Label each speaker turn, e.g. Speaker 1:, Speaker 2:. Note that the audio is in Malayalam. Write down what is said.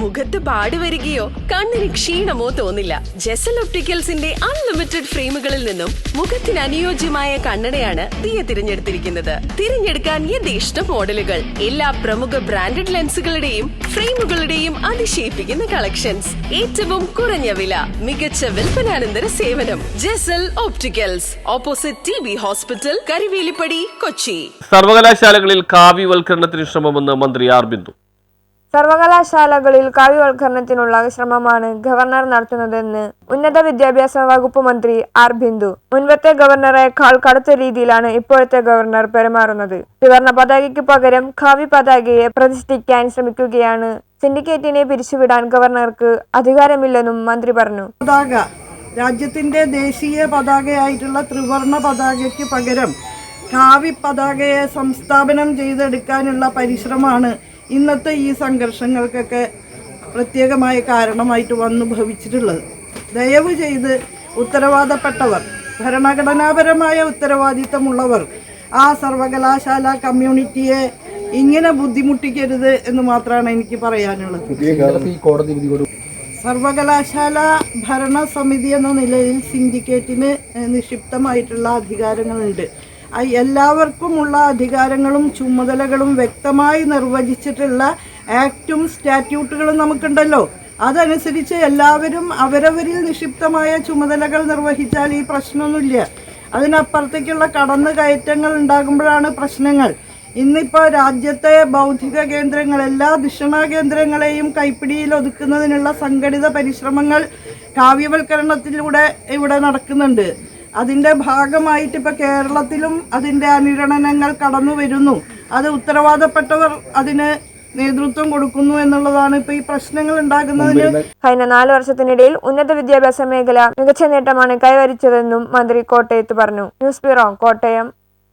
Speaker 1: മുഖത്ത് പാടി വരികയോ കണ്ണിന് ക്ഷീണമോ തോന്നില്ല. ജെസൽ ഒപ്റ്റിക്കൽസിന്റെ അൺലിമിറ്റഡ് ഫ്രെയിമുകളിൽ നിന്നും മുഖത്തിന് അനുയോജ്യമായ കണ്ണടയാണ് ദിയ തിരഞ്ഞെടുത്തിരിക്കുന്നത്. തിരഞ്ഞെടുക്കാൻ യഥേഷ്ട മോഡലുകൾ. എല്ലാ പ്രമുഖ ബ്രാൻഡഡ് ലെൻസുകളുടെയും ഫ്രെയിമുകളുടെയും അതിശയിപ്പിക്കുന്ന കളക്ഷൻസ്. ഏറ്റവും കുറഞ്ഞ വില മികച്ച വിൽപ്പനാനന്തര സേവനം. Jesal opticals opposite T B hospital Karivelippadi Kochi.
Speaker 2: സർവകലാശാലകളിൽ കാവ്യവൽക്കരണത്തിന് ശ്രമമെന്ന് മന്ത്രി ആർ ബിന്ദു.
Speaker 3: സർവകലാശാലകളിൽ കാവ്യവൽക്കരണത്തിനുള്ള ശ്രമമാണ് ഗവർണർ നടത്തുന്നതെന്ന് ഉന്നത വിദ്യാഭ്യാസ വകുപ്പ് മന്ത്രി ആർ ബിന്ദു. മുൻപത്തെ ഗവർണറെക്കാൾ കടുത്ത രീതിയിലാണ് ഇപ്പോഴത്തെ ഗവർണർ പെരുമാറുന്നത്. ത്രിവർണ പതാകയ്ക്ക് പകരം കാവ്യ പതാകയെ പ്രതിഷ്ഠിക്കാൻ ശ്രമിക്കുകയാണ്. സിൻഡിക്കേറ്റിനെ പിരിച്ചുവിടാൻ ഗവർണർക്ക് അധികാരമില്ലെന്നും മന്ത്രി പറഞ്ഞു.
Speaker 4: പതാക രാജ്യത്തിന്റെ ദേശീയ പതാകയായിട്ടുള്ള ത്രിവർണ പതാകയ്ക്ക് പകരം കാവി പതാകയെ സംസ്ഥാപനം ചെയ്തെടുക്കാനുള്ള പരിശ്രമമാണ് ഇന്നത്തെ ഈ സംഘർഷങ്ങൾക്കൊക്കെ പ്രത്യേകമായ കാരണമായിട്ട് വന്നു ഭവിച്ചിട്ടുള്ളത്. ദയവ് ചെയ്ത് ഉത്തരവാദപ്പെട്ടവർ ഭരണഘടനാപരമായ ഉത്തരവാദിത്തമുള്ളവർ ആ സർവകലാശാല കമ്മ്യൂണിറ്റിയെ ഇങ്ങനെ ബുദ്ധിമുട്ടിക്കരുത് എന്ന് മാത്രമാണ് എനിക്ക് പറയാനുള്ളത്. സർവകലാശാല ഭരണസമിതി എന്ന നിലയിൽ സിൻഡിക്കേറ്റിന് നിക്ഷിപ്തമായിട്ടുള്ള അധികാരങ്ങളുണ്ട്. എല്ലാവർക്കുമുള്ള അധികാരങ്ങളും ചുമതലകളും വ്യക്തമായി നിർവചിച്ചിട്ടുള്ള ആക്റ്റും സ്റ്റാറ്റ്യൂട്ടുകളും നമുക്കുണ്ടല്ലോ. അതനുസരിച്ച് എല്ലാവരും അവരവരിൽ നിക്ഷിപ്തമായ ചുമതലകൾ നിർവഹിച്ചാൽ ഈ പ്രശ്നമൊന്നുമില്ല. അതിനപ്പുറത്തേക്കുള്ള കടന്നു കയറ്റങ്ങൾ ഉണ്ടാകുമ്പോഴാണ് പ്രശ്നങ്ങൾ. ഇന്നിപ്പോൾ രാജ്യത്തെ ബൗദ്ധിക കേന്ദ്രങ്ങൾ എല്ലാ ധിഷണ കേന്ദ്രങ്ങളെയും കൈപ്പിടിയിൽ ഒതുക്കുന്നതിനുള്ള സംഘടിത പരിശ്രമങ്ങൾ കാവ്യവൽക്കരണത്തിലൂടെ ഇവിടെ നടക്കുന്നുണ്ട്. അതിന്റെ ഭാഗമായിട്ട് ഇപ്പോൾ കേരളത്തിലും അതിന്റെ അനുരണനങ്ങൾ കടന്നു വരുന്നു. അത് ഉത്തരവാദപ്പെട്ടവർ അതിന് നേതൃത്വം കൊടുക്കുന്നു എന്നുള്ളതാണ് ഇപ്പൊ ഈ പ്രശ്നങ്ങൾ ഉണ്ടാകുന്നതിന്
Speaker 3: കഴിഞ്ഞ നാല് വർഷത്തിനിടയിൽ ഉന്നത വിദ്യാഭ്യാസ മേഖല മികച്ച നേട്ടമാണ് കൈവരിച്ചതെന്നും മന്ത്രി കോട്ടയത്ത് പറഞ്ഞു. News bureau Kottayam.